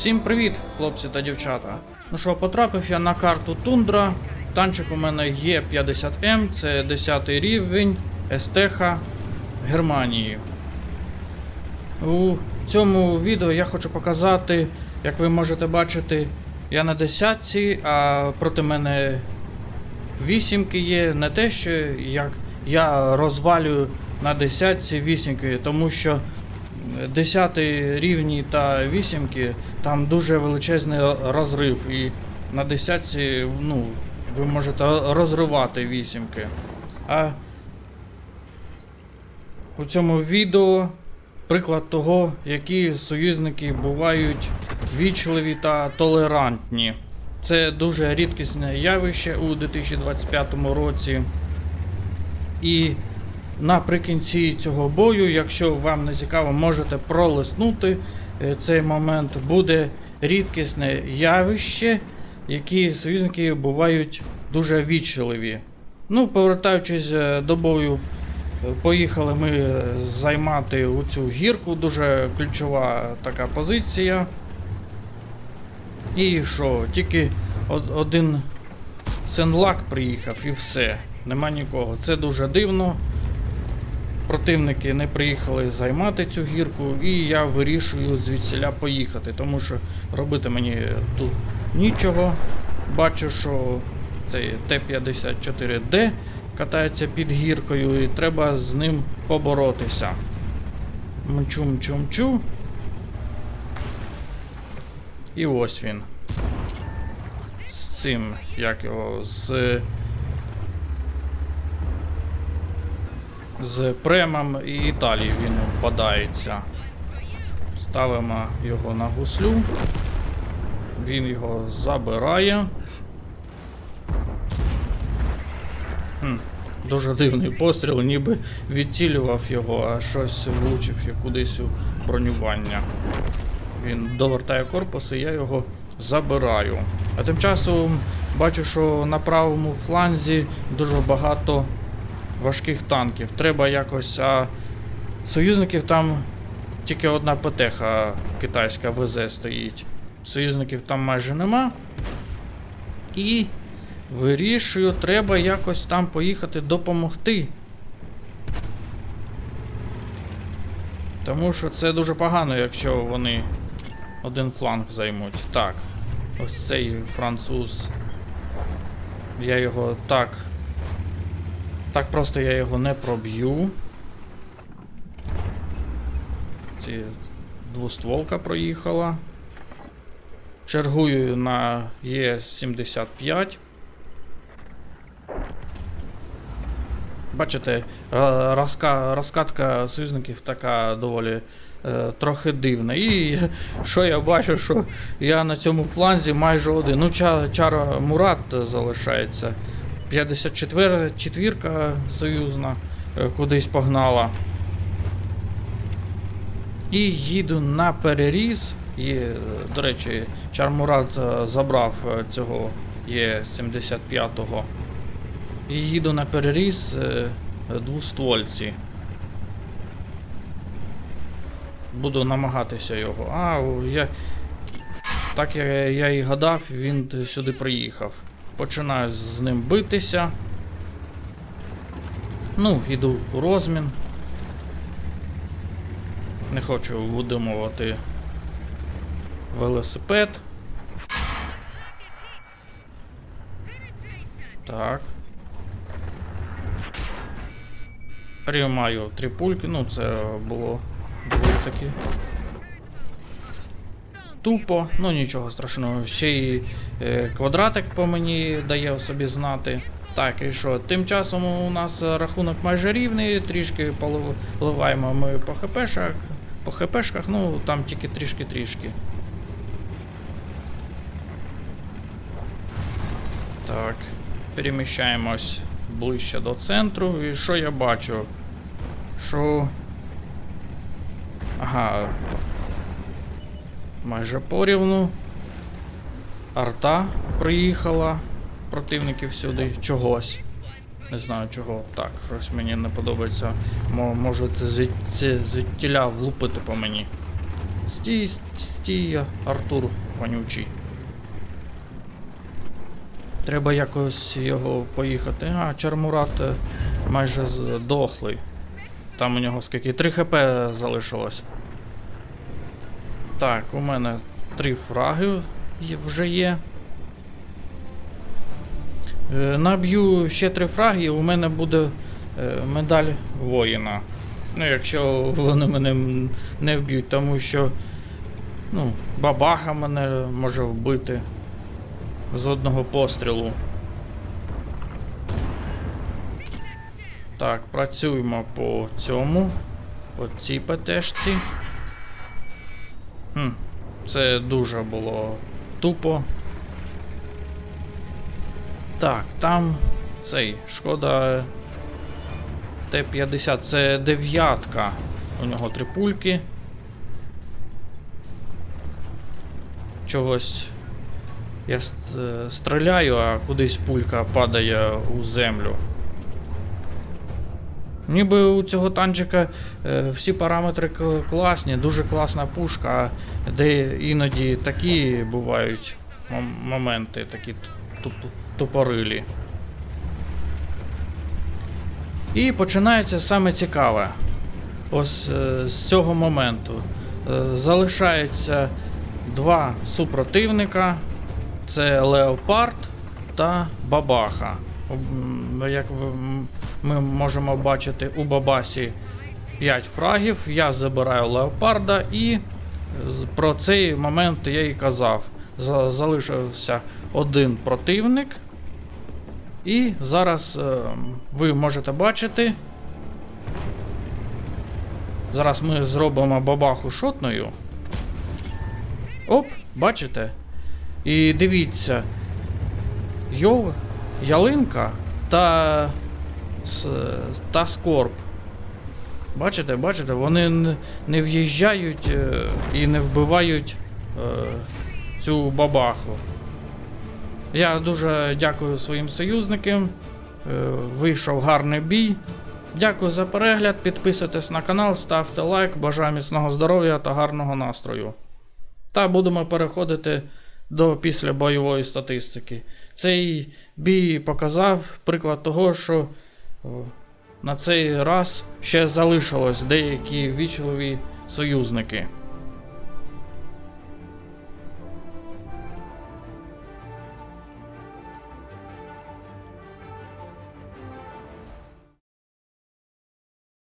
Всім привіт, хлопці та дівчата. Ну що, потрапив я на карту Тундра. Танчик у мене є 50М, це 10 рівень Естеха Германії. У цьому відео я хочу показати, як ви можете бачити, я на десятці, а проти мене вісімки є. Не те, що як я розвалюю на десятці вісімки, тому що 10 рівні та вісімки там дуже величезний розрив. І на десятці ну, ви можете розривати вісімки. А у цьому відео приклад того, які союзники бувають вічливі та толерантні. Це дуже рідкісне явище у 2025 році. І наприкінці цього бою, якщо вам не цікаво, можете пролиснути е, цей момент. Буде рідкісне явище, які союзники бувають дуже вічливі. Ну, повертаючись е, до бою, е, поїхали ми займати у цю гірку, дуже ключова така позиція. І що, тільки один сенлак приїхав і все. Нема нікого. Це дуже дивно. Противники не приїхали займати цю гірку, і я вирішую звідсіля поїхати, тому що робити мені тут нічого. Бачу, що цей Т-54Д катається під гіркою, і треба з ним поборотися. Мчу-мчу-мчу. І ось він. З цим, як його, з. З Премом і Італії він впадається. Ставимо його на гуслю. Він його забирає. Хм, дуже дивний постріл, ніби відцілював його, а щось влучив кудись у бронювання. Він довертає корпус і я його забираю. А тим часом бачу, що на правому фланзі дуже багато важких танків. Треба якось. А союзників там тільки одна ПТХ китайська ВЗ стоїть. Союзників там майже нема. І вирішую, треба якось там поїхати допомогти. Тому що це дуже погано, якщо вони один фланг займуть. Так. Ось цей француз. Я його так. Так просто я його не проб'ю. Ці двостволка проїхала. Чергую на Е75. Бачите, розка, розкатка союзників така доволі е, трохи дивна. І що я бачу, що я на цьому фланзі майже один. Ну, чара Мурат залишається. 54 четвірка союзна е, кудись погнала. І їду на переріз. І, е, до речі, Чармурат е, забрав цього Є75-го. І їду на переріз двоствольці. Буду намагатися його. А, я. Так я, я і гадав, він сюди приїхав. Починаю з ним битися. Ну, іду у розмін. Не хочу видумувати велосипед. Так. Приймаю три пульки, ну це було доволі таки тупо, ну нічого страшного. Ще й е, квадратик по мені дає собі знати. Так, і що? Тим часом у нас рахунок майже рівний, трішки поливаємо ми по хпшах. По хпшках, ну там тільки трішки-трішки. Так, переміщаємось ближче до центру. І що я бачу? Що. Ага. Майже порівну. Арта приїхала. Противників сюди. Чогось. Не знаю чого. Так, щось мені не подобається. Мо- Можуть звідти- звідтіля влупити по мені. Стій стій, Артур вонючий. Треба якось його поїхати. А, Чармурат е, майже здохлий. Там у нього скільки? 3 хп залишилось. Так, у мене 3 фраги вже є. Е, Наб'ю ще 3 фраги, і у мене буде е, медаль воїна. Ну, якщо вони мене не вб'ють, тому що ну, бабаха мене може вбити з одного пострілу. Так, працюємо по цьому, по цій ПТшці. Хм, це дуже було тупо. Так, там цей шкода Т-50, це дев'ятка. У нього три пульки. Чогось я ст- стріляю, а кудись пулька падає у землю. Ніби у цього танчика е, всі параметри класні, дуже класна пушка, де іноді такі бувають моменти, такі туп- тупорилі. І починається саме цікаве. Ось е, з цього моменту. Е, залишається два супротивника. Це Леопард та Бабаха. Як ми можемо бачити, у Бабасі 5 фрагів. Я забираю Леопарда і про цей момент я і казав. Залишився один противник. І зараз е, ви можете бачити. Зараз ми зробимо бабаху шотною. Оп, бачите? І дивіться. Йол, ялинка та, та скорб. Бачите, бачите, вони не в'їжджають е, і не вбивають е, цю бабаху. Я дуже дякую своїм союзникам. Е, Вийшов гарний бій. Дякую за перегляд. Підписуйтесь на канал, ставте лайк. Бажаю міцного здоров'я та гарного настрою. Та будемо переходити до післябойової статистики. Цей бій показав приклад того, що на цей раз ще залишилось деякі вічливі союзники.